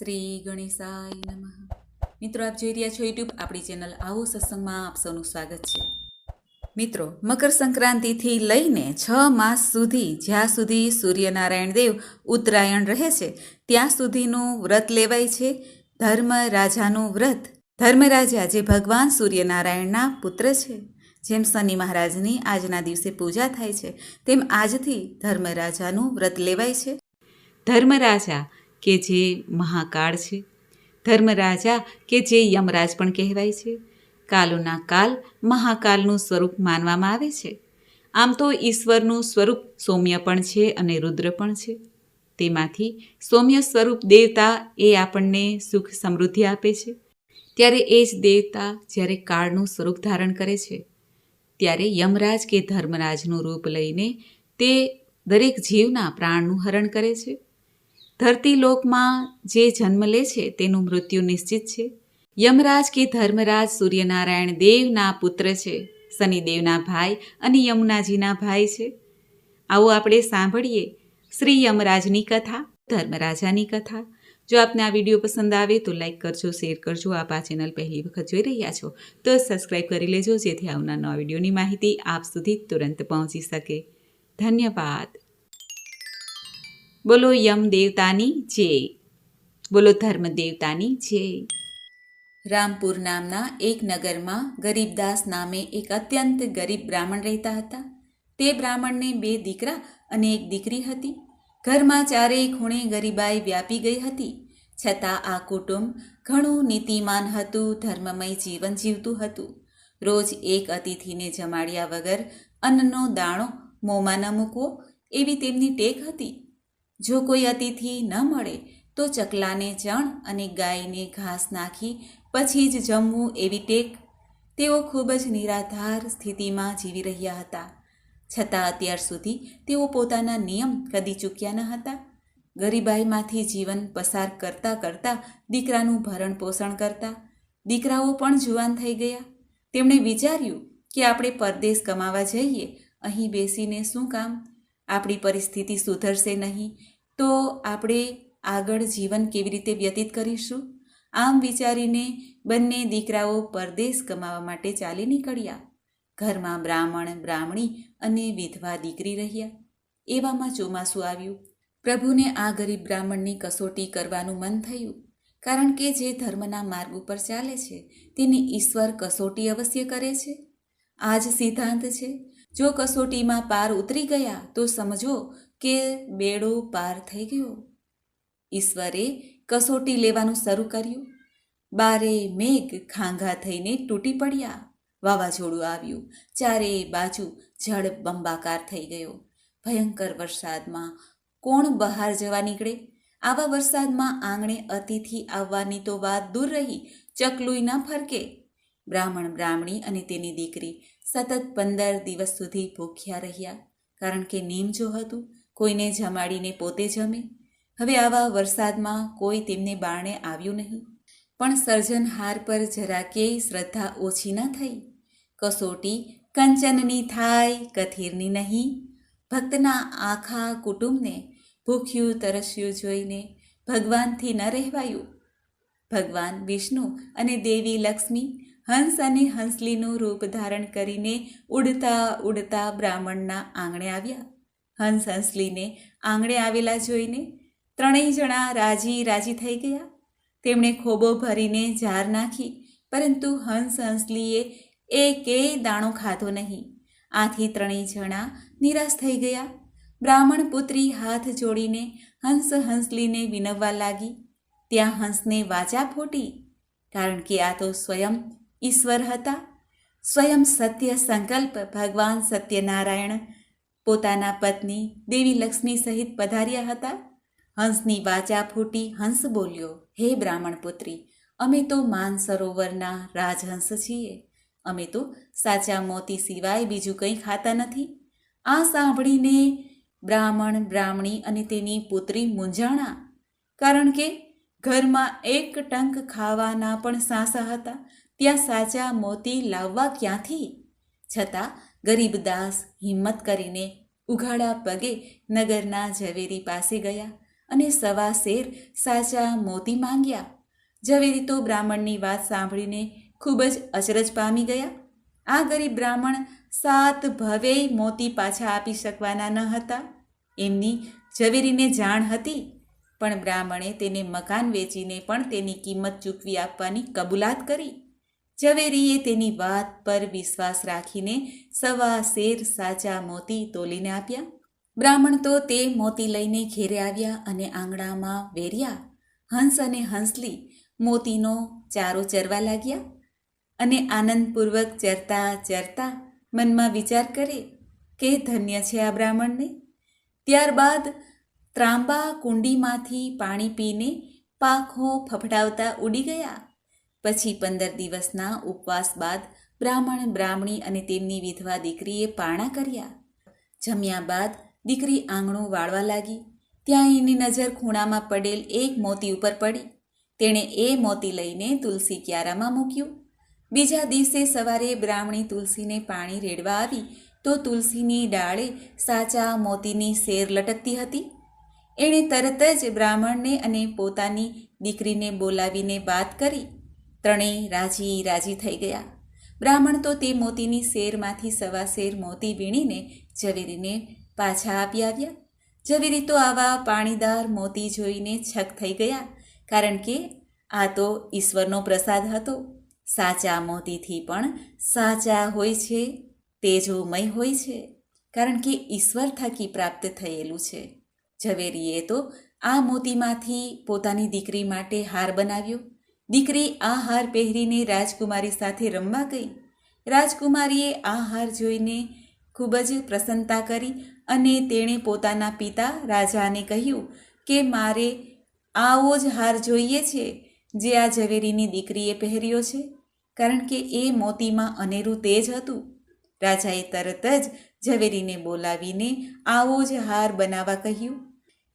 શ્રી ગણેશાય નમઃ. મિત્રો, આપ જોઈ રહ્યા છો યુટ્યુબ આપણી ચેનલ આવો સત્સંગમાં આપ સૌનું સ્વાગત છે. મિત્રો, મકર સંક્રાંતિથી લઈને છ માસ સુધી જ્યાં સુધી સૂર્યનારાયણ દેવ ઉત્તરાયણ રહે છે, ત્યાં સુધીનું વ્રત લેવાય છે. ધર્મ રાજાનું વ્રત. ધર્મરાજા જે ભગવાન સૂર્યનારાયણના પુત્ર છે, જેમ શનિ મહારાજની આજના દિવસે પૂજા થાય છે, તેમ આજથી ધર્મરાજાનું વ્રત લેવાય છે. ધર્મરાજા કે જે મહાકાળ છે. ધર્મરાજા કે જે યમરાજ પણ કહેવાય છે. કાલોના કાલ મહાકાલનું સ્વરૂપ માનવામાં આવે છે. આમ તો ઈશ્વરનું સ્વરૂપ સૌમ્ય પણ છે અને રુદ્ર પણ છે. તેમાંથી સૌમ્ય સ્વરૂપ દેવતા એ આપણને સુખ સમૃદ્ધિ આપે છે. ત્યારે એ જ દેવતા જ્યારે કાળનું સ્વરૂપ ધારણ કરે છે, ત્યારે યમરાજ કે ધર્મરાજનું રૂપ લઈને તે દરેક જીવના પ્રાણનું હરણ કરે છે. ધરતી લોકમાં જે જન્મ લે છે તેનું મૃત્યુ નિશ્ચિત છે. યમરાજ કે ધર્મરાજ સૂર્યનારાયણ દેવના પુત્ર છે. શનિદેવના ભાઈ અને યમુનાજીના ભાઈ છે. આવો આપણે સાંભળીએ શ્રી યમરાજની કથા, ધર્મરાજાની કથા. જો આપને આ વીડિયો પસંદ આવે તો લાઈક કરજો, શેર કરજો. આપ આ ચેનલ પહેલી વખત જોઈ રહ્યા છો તો સબસ્ક્રાઈબ કરી લેજો જેથી આવનાર નવા વિડીયોની માહિતી આપ સુધી તુરંત પહોંચી શકે. ધન્યવાદ. બોલો, યમ દેવતાની જય. બોલો, ધર્મ દેવતાની જય. રામપુર નામના એક નગરમાં ગરીબદાસ નામે એક અત્યંત ગરીબ બ્રાહ્મણ રહેતા હતા. તે બ્રાહ્મણને બે દીકરા અને એક દીકરી હતી. ઘરમાં ચારેય ખૂણે ગરીબાઈ વ્યાપી ગઈ હતી. છતાં આ કુટુંબ ઘણું નીતિમાન હતું, ધર્મમય જીવન જીવતું હતું. રોજ એક અતિથિને જમાડ્યા વગર અન્નનો દાણો મોંમાં ન મૂકવો એવી તેમની ટેક હતી. જો કોઈ અતિથિ ન મળે, તો ચકલાને ચણ અને ગાયને ઘાસ નાખી પછી જ જમવું એવી ટેક. તેઓ ખૂબ જ નિરાધાર સ્થિતિમાં જીવી રહ્યા હતા. છતાં અત્યાર સુધી તેઓ પોતાના નિયમ કદી ચૂક્યા ન હતા. ગરીબાઈમાંથી જીવન પસાર કરતાં કરતાં દીકરાનું ભરણ પોષણ કરતા દીકરાઓ પણ જુવાન થઈ ગયા. તેમણે વિચાર્યું કે આપણે પરદેશ કમાવા જઈએ, અહીં બેસીને શું કામ? આપણી પરિસ્થિતિ સુધરશે નહીં, તો આપણે આગળ જીવન કેવી રીતે વ્યતીત કરીશું? આમ વિચારીને બંને દીકરાઓ પરદેશ કમાવા માટે ચાલી નીકળ્યા. ઘરમાં બ્રાહ્મણ, બ્રાહ્મણી અને વિધવા દીકરી રહ્યા. એવામાં ચોમાસું આવ્યું. પ્રભુને આ ગરીબ બ્રાહ્મણની કસોટી કરવાનું મન થયું, કારણ કે જે ધર્મના માર્ગ ઉપર ચાલે છે, તેની ઈશ્વર કસોટી અવશ્ય કરે છે. આ જ સિદ્ધાંત છે જો કસોટીમાં પાર ઉતરી ગયા તો સમજો કે બેડો પાર થઈ ગયો. ઈશ્વરે કસોટી લેવાનું શરૂ કર્યું. બારે મેઘ ખાંઘા થઈને તૂટી પડ્યા. વાવાઝોડું આવ્યું. ચારે બાજુ જળ બંબાકાર થઈ ગયો. ભયંકર વરસાદમાં કોણ બહાર જવા નીકળે? આવા વરસાદમાં આંગણે અતિથિ આવવાની તો વાત દૂર રહી. ચકલુઈ ના ફરકે. બ્રાહ્મણ, બ્રાહ્મણી અને તેની દીકરી સતત પંદર દિવસ સુધી ભૂખ્યા રહ્યા, કારણ કે નીમ જો હતું, કોઈને જમાડીને પોતે જમે. હવે આવા વરસાદમાં કોઈ તેમને બારણે આવ્યું નહીં. પણ સર્જનહાર પર જરા કેય શ્રદ્ધા ઓછી ન થઈ. કસોટી કંચનની થાય, કથીરની નહીં. ભક્તના આખા કુટુંબને ભૂખ્યું તરસ્યું જોઈને ભગવાનથી ન રહેવાયું. ભગવાન વિષ્ણુ અને દેવી લક્ષ્મી હંસ અને હંસલીનું રૂપ ધારણ કરીને ઉડતા ઉડતા બ્રાહ્મણના આંગણે આવ્યા. હંસ હંસલીને આંગણે આવેલા જોઈને ત્રણેય જણા રાજી રાજી થઈ ગયા. તેમણે ખોબો ભરીને ઝાર નાખી, પરંતુ હંસ હંસલીએ એકેય દાણો ખાધો નહીં. આથી ત્રણેય જણા નિરાશ થઈ ગયા. બ્રાહ્મણ પુત્રી હાથ જોડીને હંસ હંસલીને વિનવવા લાગી. ત્યાં હંસને વાચા ફોટી, કારણ કે આ તો સ્વયં ઈશ્વર હતા. સ્વયં સત્ય સંકલ્પ ભગવાન સત્યનારાયણ પોતાના પત્ની દેવી લક્ષ્મી સહિત પધાર્યા હતા. હંસની વાચા ફૂટી હંસ બોલ્યો, હે બ્રાહ્મણ પુત્રી, અમે તો માનસરોવરના રાજહંસ છીએ. અમે તો સાચા મોતી સિવાય બીજું કંઈ ખાતા નથી. આ સાંભળીને બ્રાહ્મણ, બ્રાહ્મણી અને તેની પુત્રી મૂંઝાણા. કારણ કે ઘરમાં એક ટંક ખાવાના પણ સાસા હતા. ત્યાં સાચા મોતી લાવવા ક્યાંથી? છતાં ગરીબદાસ હિંમત કરીને ઉઘાડા પગે નગરના ઝવેરી પાસે ગયા અને સવા શેર સાચા મોતી માંગ્યા. ઝવેરી તો બ્રાહ્મણની વાત સાંભળીને ખૂબ જ અચરજ પામી ગયા. આ ગરીબ બ્રાહ્મણ સાત ભવે મોતી પાછા આપી શકવાના ન હતા. એમની ઝવેરીને જાણ હતી, પણ બ્રાહ્મણે તેને મકાન વેચીને પણ તેની કિંમત ચૂકવી આપવાની કબૂલાત કરી. ઝવેરીએ તેની વાત પર વિશ્વાસ રાખીને સવા શેર સાચા મોતી તોલીને આપ્યા. બ્રાહ્મણ તો તે મોતી લઈને ઘેરે આવ્યા અને આંગણામાં વેર્યા. હંસ અને હંસલી મોતીનો ચારો ચરવા લાગ્યા અને આનંદપૂર્વક ચરતા ચરતા મનમાં વિચાર કરે, કે ધન્ય છે આ બ્રાહ્મણને? ત્યારબાદ ત્રાંબા કુંડીમાંથી પાણી પીને પાંખો ફફડાવતા ઉડી ગયા. પછી પંદર દિવસના ઉપવાસ બાદ બ્રાહ્મણ, બ્રાહ્મણી અને તેમની વિધવા દીકરીએ પારણા કર્યા. જમ્યા બાદ દીકરી આંગણું વાળવા લાગી. ત્યાં એની નજર ખૂણામાં પડેલ એક મોતી ઉપર પડી. તેણે એ મોતી લઈને તુલસી ક્યારામાં મૂક્યું. બીજા દિવસે સવારે બ્રાહ્મણી તુલસીને પાણી રેડવા આવી તો તુલસીની ડાળે સાચા મોતીની શેર લટકતી હતી. એણે તરત જ બ્રાહ્મણને અને પોતાની દીકરીને બોલાવીને વાત કરી. ત્રણેય રાજી રાજી થઈ ગયા. બ્રાહ્મણ તો તે મોતીની શેરમાંથી સવા શેર મોતી વીણીને ઝવેરીને પાછા આપી આવ્યા. ઝવેરી તો આવા પાણીદાર મોતી જોઈને છક થઈ ગયા, કારણ કે આ તો ઈશ્વરનો પ્રસાદ હતો. સાચા મોતીથી પણ સાચા હોય છે, તેજોમય હોય છે, કારણ કે ઈશ્વર થકી પ્રાપ્ત થયેલું છે. ઝવેરીએ તો આ મોતીમાંથી પોતાની દીકરી માટે હાર બનાવ્યો. દીકરી આ હાર પહેરીને રાજકુમારી સાથે રમવા ગઈ. રાજકુમારીએ આ હાર જોઈને ખૂબ જ પ્રસન્નતા કરી અને તેણે પોતાના પિતા રાજાને કહ્યું કે, મારે આવો જ હાર જોઈએ છે જે આ ઝવેરીની દીકરીએ પહેર્યો છે, કારણ કે એ મોતીમાં અનેરું તેજ હતું. રાજાએ તરત જ ઝવેરીને બોલાવીને આવો જ હાર બનાવવા કહ્યું.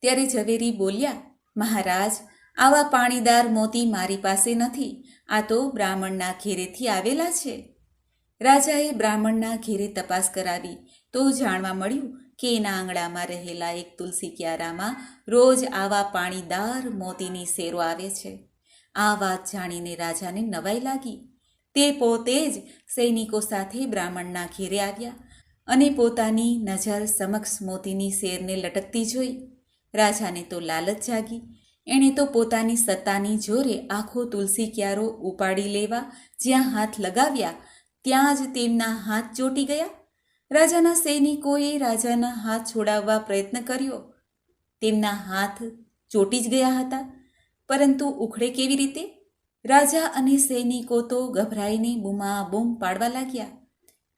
ત્યારે ઝવેરી બોલ્યા, મહારાજ આવા પાણીદાર મોતી મારી પાસે નથી. આ તો બ્રાહ્મણના ઘેરેથી આવેલા છે. રાજાએ બ્રાહ્મણના ઘેરે તપાસ કરાવી. તો જાણવા મળ્યું કે એના આંગણામાં રહેલા એક તુલસી ક્યારામાં રોજ આવા પાણીદાર મોતીની શેરો આવે છે. આ વાત જાણીને રાજાને નવાઈ લાગી. તે પોતે જ સૈનિકો સાથે બ્રાહ્મણના ઘેરે આવ્યા અને પોતાની નજર સમક્ષ મોતીની શેરને લટકતી જોઈ. રાજાને તો લાલચ જાગી. એણે તો પોતાની સત્તાની જોરે આખો તુલસી ક્યારો ઉપાડી લેવા જ્યાં હાથ લગાવ્યા, ત્યાં જ તેમના હાથ ચોટી ગયા. રાજાના સૈનિકોએ રાજાના હાથ છોડાવવા પ્રયત્ન કર્યો. તેમના હાથ ચોટી જ ગયા હતા. પરંતુ ઉખડે કેવી રીતે? રાજા અને સૈનિકો તો ગભરાઈને બૂમા બૂમ પાડવા લાગ્યા.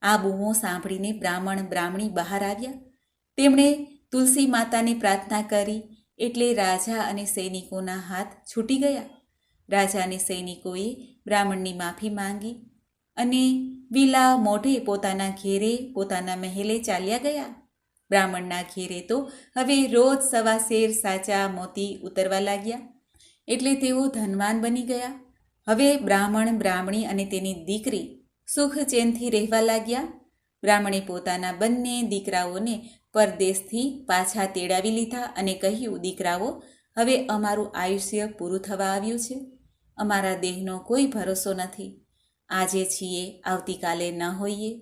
આ બૂમો સાંભળીને બ્રાહ્મણ બ્રાહ્મણી બહાર આવ્યા. તેમણે તુલસી માતાને પ્રાર્થના કરી એટલે રાજા અને સૈનિકોના હાથ છૂટી ગયા. રાજા અને સૈનિકોએ બ્રાહ્મણની માફી માંગી અને વિલા મોઢે પોતાના ઘેરે, પોતાના મહેલે ચાલ્યા ગયા. બ્રાહ્મણના ઘેરે તો હવે રોજ સવા શેર સાચા મોતી ઉતરવા લાગ્યા. એટલે તેઓ ધનવાન બની ગયા. હવે બ્રાહ્મણ, બ્રાહ્મણી અને તેની દીકરી સુખ ચેનથી રહેવા લાગ્યા. બ્રાહ્મણે પોતાના બંને દીકરાઓને પરદેશથી પાછા તેડાવી લીધા અને કહ્યું, દીકરાઓ, હવે અમારું આયુષ્ય પૂરું થવા આવ્યું છે. અમારા દેહનો કોઈ ભરોસો નથી. આજે છીએ, આવતીકાલે ન હોઈએ.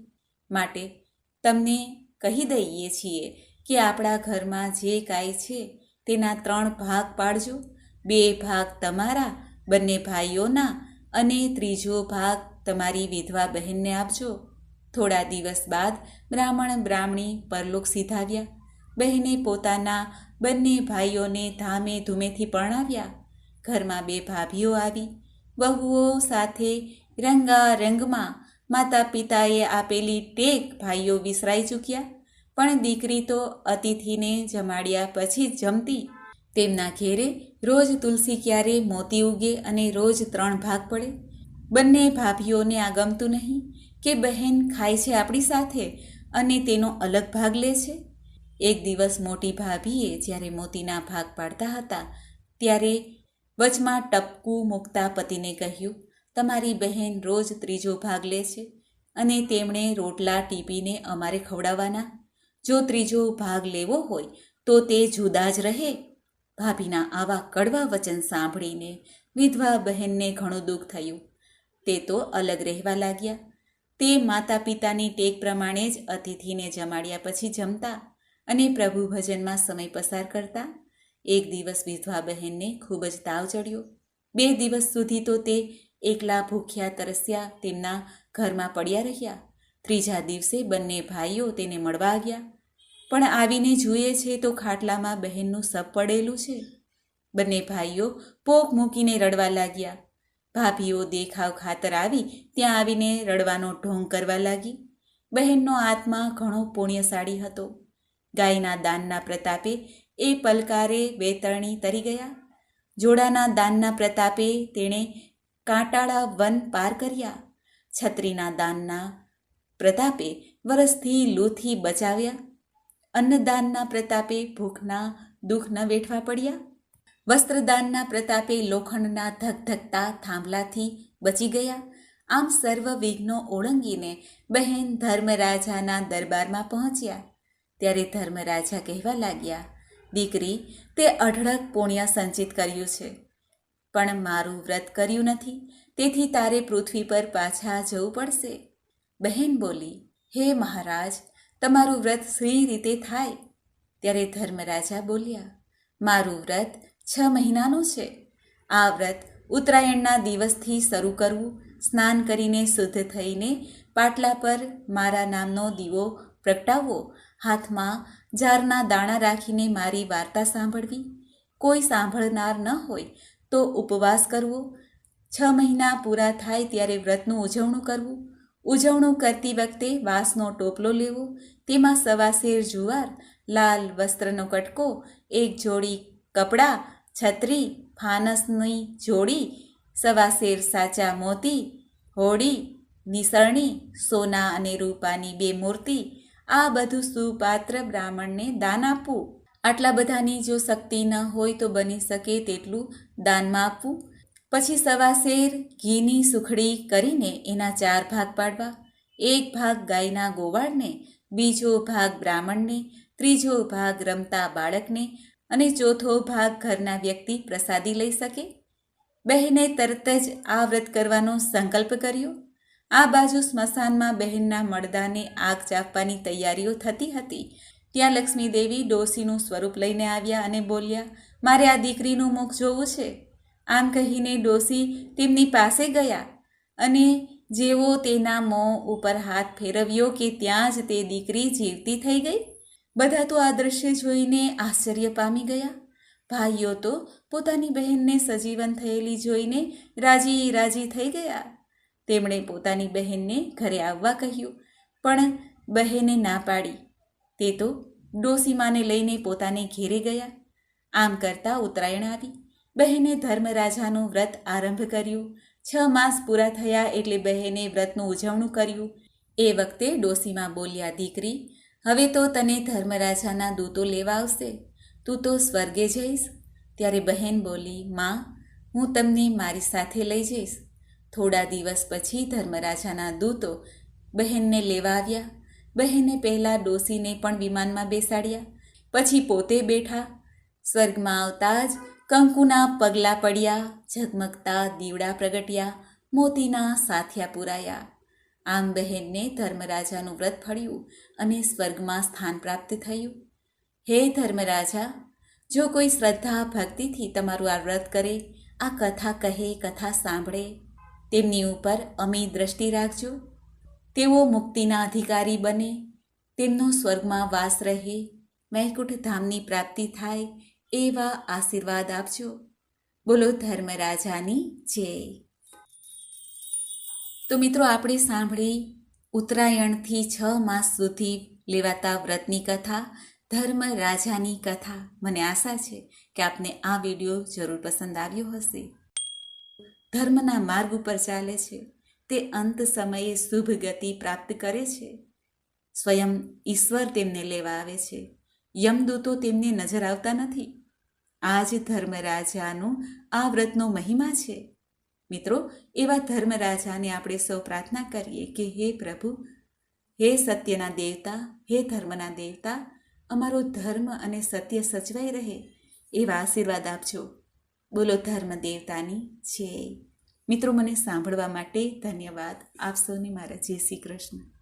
માટે તમને કહી દઈએ છીએ કે આપણા ઘરમાં જે કાંઈ છે, તેના ત્રણ ભાગ પાડજો. બે ભાગ તમારા, બંને ભાઈઓના અને ત્રીજો ભાગ તમારી વિધવા બહેનને આપજો. થોડા દિવસ બાદ બ્રાહ્મણ બ્રાહ્મણી પરલોક સીધાવ્યા. બહેને પોતાના બંને ભાઈઓને ધામે ધૂમેથી પરણાવ્યા. ઘરમાં બે ભાભીઓ આવી. વહુઓ સાથે રંગારંગમાં માતા પિતાએ આપેલી ટેક ભાઈઓ વિસરાઈ ચૂક્યા. પણ દીકરી તો અતિથિને જમાડ્યા પછી જમતી. તેમના ઘેરે રોજ તુલસી ક્યારે મોતી ઉગે અને રોજ ત્રણ ભાગ પડે. બંને ભાભીઓને આ ગમતું નહીં. કે બહેન ખાય છે આપણી સાથે અને તેનો અલગ ભાગ લે છે? એક દિવસ મોટી ભાભીએ જ્યારે મોતીના ભાગ પાડતા હતા ત્યારે વચમાં ટપકું મૂકતા પતિને કહ્યું, તમારી બહેન રોજ ત્રીજો ભાગ લે છે અને તેમણે રોટલા ટીપીને અમારે ખવડાવવાના. જો ત્રીજો ભાગ લેવો હોય તો તે જુદા જ રહે. ભાભીના આવા કડવા વચન સાંભળીને વિધવા બહેનને ઘણું દુઃખ થયું. તે તો અલગ રહેવા લાગ્યા. તે માતા પિતાની ટેક પ્રમાણે જ અતિથિને જમાડ્યા પછી જમતા અને પ્રભુ ભજનમાં સમય પસાર કરતા. એક દિવસ વિધવા બહેનને ખૂબ જ તાવ ચડ્યો. બે દિવસ સુધી તો તે એકલા ભૂખ્યા તરસ્યા તેમના ઘરમાં પડ્યા રહ્યા. ત્રીજા દિવસે બંને ભાઈઓ તેને મળવા આવ્યા. પણ આવીને જુએ છે તો ખાટલામાં બહેનનું સપ પડેલું છે. બંને ભાઈઓ પોક મૂકીને રડવા લાગ્યા. ભાભીઓ દેખાવ ખાતર આવી ત્યાં આવીને રડવાનો ઢોંગ કરવા લાગી. બહેનનો આત્મા ઘણો પુણ્યશાળી હતો. ગાયના દાનના પ્રતાપે એ પલકારે વેતરણી તરી ગયા. જોડાના દાનના પ્રતાપે તેણે કાંટાળા વન પાર કર્યા. છત્રીના દાનના પ્રતાપે વરસથી લૂથી બચાવ્યા. અન્નદાનના પ્રતાપે ભૂખના દુઃખ ન વેઠવા પડ્યા. વસ્ત્રદાનના પ્રતાપે લોખંડના ધકધકતા થાંભલાથી બચી ગયા. આમ સર્વ વિઘ્નો ઓળંગીને બહેન ધર્મરાજાના દરબારમાં પહોંચ્યા. ત્યારે ધર્મરાજા કહેવા લાગ્યા, દીકરી, તે અઢળક પુણ્ય સંચિત કર્યું છે. પણ મારું વ્રત કર્યું નથી. તેથી તારે પૃથ્વી પર પાછા જવું પડશે. બહેન બોલી, હે મહારાજ, તમારું વ્રત શ્રી રીતે થાય. ત્યારે ધર્મરાજા બોલ્યા, મારું વ્રત છ મહિનાનું છે. આ વ્રત ઉત્તરાયણના દિવસથી શરૂ કરવું, સ્નાન કરીને શુદ્ધ થઈને પાટલા પર મારા નામનો દીવો પ્રગટાવવો, હાથમાં જારના દાણા રાખીને મારી વાર્તા સાંભળવી, કોઈ સાંભળનાર ન હોય તો ઉપવાસ કરવો, છ મહિના પૂરા થાય ત્યારે વ્રતનું ઉજવણું કરવું, ઉજવણું કરતી વખતે વાંસનો ટોપલો લેવો, તેમાં સવાસેર જુવાર, લાલ વસ્ત્રનો કટકો, એક જોડી કપડાં છત્રી ફાનસની જોડી સવાસેર સાચા મોતી, હોડી, નિસરણી, સોના અને રૂપાની બે મૂર્તિ, આ બધું સુપાત્ર બ્રાહ્મણને દાન આપવું. આટલા બધાની જો શક્તિ ન હોય તો બની શકે તેટલું દાનમાં આપવું પછી સવાસેર ઘીની સુખડી કરીને એના ચાર ભાગ પાડવા. એક ભાગ ગાયના ગોવાળને, બીજો ભાગ બ્રાહ્મણને, ત્રીજો ભાગ રમતા બાળકને અને ચોથો ભાગ ઘરના વ્યક્તિ પ્રસાદી લઈ શકે. બહેને તરત જ આ વ્રત કરવાનો સંકલ્પ કર્યો. આ બાજુ સ્મશાનમાં બહેનના મળદાને આગ ચાપવાની તૈયારીઓ થતી હતી. ત્યાં લક્ષ્મીદેવી ડોસીનું સ્વરૂપ લઈને આવ્યા અને બોલ્યા, મારે આ દીકરીનું મુખ જોવું છે. આમ કહીને ડોસી તેમની પાસે ગયા અને જેવો તેના મોં ઉપર હાથ ફેરવ્યો કે ત્યાં જ તે દીકરી જીવતી થઈ ગઈ. બધા તો આ દ્રશ્ય જોઈને આશ્ચર્ય પામી ગયા. ભાઈઓ તો પોતાની બહેનને સજીવન થયેલી જોઈને રાજી રાજી થઈ ગયા. તેમણે પોતાની બહેનને ઘરે આવવા કહ્યું, પણ બહેને ના પાડી. તે તો ડોસીમાને લઈને પોતાને ઘેરે ગયા. આમ કરતાં ઉત્તરાયણ આવી. બહેને ધર્મરાજાનું વ્રત આરંભ કર્યું. છ માસ પૂરા થયા એટલે બહેને વ્રતનું ઉજવણું કર્યું. એ વખતે ડોસીમાં બોલ્યા, દીકરી હવે તો તને ધર્મરાજાના દૂતો લેવા આવશે? તું તો સ્વર્ગે જઈશ? ત્યારે બહેન બોલી, માં, હું તમને મારી સાથે લઈ જઈશ. થોડા દિવસ પછી ધર્મરાજાના દૂતો બહેનને લેવા આવ્યા. બહેને પહેલાં ડોસીને પણ વિમાનમાં બેસાડ્યા. પછી પોતે બેઠા. સ્વર્ગમાં આવતા જ કંકુના પગલાં પડ્યા, ઝગમગતા દીવડા પ્રગટ્યા, મોતીના સાથિયા પુરાયા. આમ બહેનને ધર્મરાજાનું વ્રત ફળ્યું અને સ્વર્ગમાં સ્થાન પ્રાપ્ત થયું. હે ધર્મરાજા, જો કોઈ શ્રદ્ધા ભક્તિથી તમારું આ વ્રત કરે, આ કથા કહે, કથા સાંભળે, તેમની ઉપર અમી દ્રષ્ટિ રાખજો. તેઓ મુક્તિના અધિકારી બને, તેમનો સ્વર્ગમાં વાસ રહે વૈકુંઠ ધામની પ્રાપ્તિ થાય એવા આશીર્વાદ આપજો. બોલો ધર્મરાજાની જય. તો મિત્રો, આપણે સાંભળી ઉત્તરાયણથી છ માસ સુધી લેવાતા વ્રતની કથા, ધર્મ રાજાની કથા. મને આશા છે કે આપને આ વીડિયો જરૂર પસંદ આવ્યો હશે. ધર્મના માર્ગ ઉપર ચાલે છે. તે અંત સમયે શુભ ગતિ પ્રાપ્ત કરે છે. સ્વયં ઈશ્વર તેમને લેવા આવે છે. યમદૂતો તેમને નજર આવતા નથી. આ જ ધર્મરાજાનું આ વ્રતનો મહિમા છે. મિત્રો, એવા ધર્મરાજાને આપણે સૌ પ્રાર્થના કરીએ કે હે પ્રભુ, હે સત્યના દેવતા, હે ધર્મના દેવતા, અમારો ધર્મ અને સત્ય સચવાઈ રહે એવા આશીર્વાદ આપજો. બોલો ધર્મ દેવતાની જય. મિત્રો, મને સાંભળવા માટે ધન્યવાદ. આપ સૌને મારા જય શ્રી કૃષ્ણ.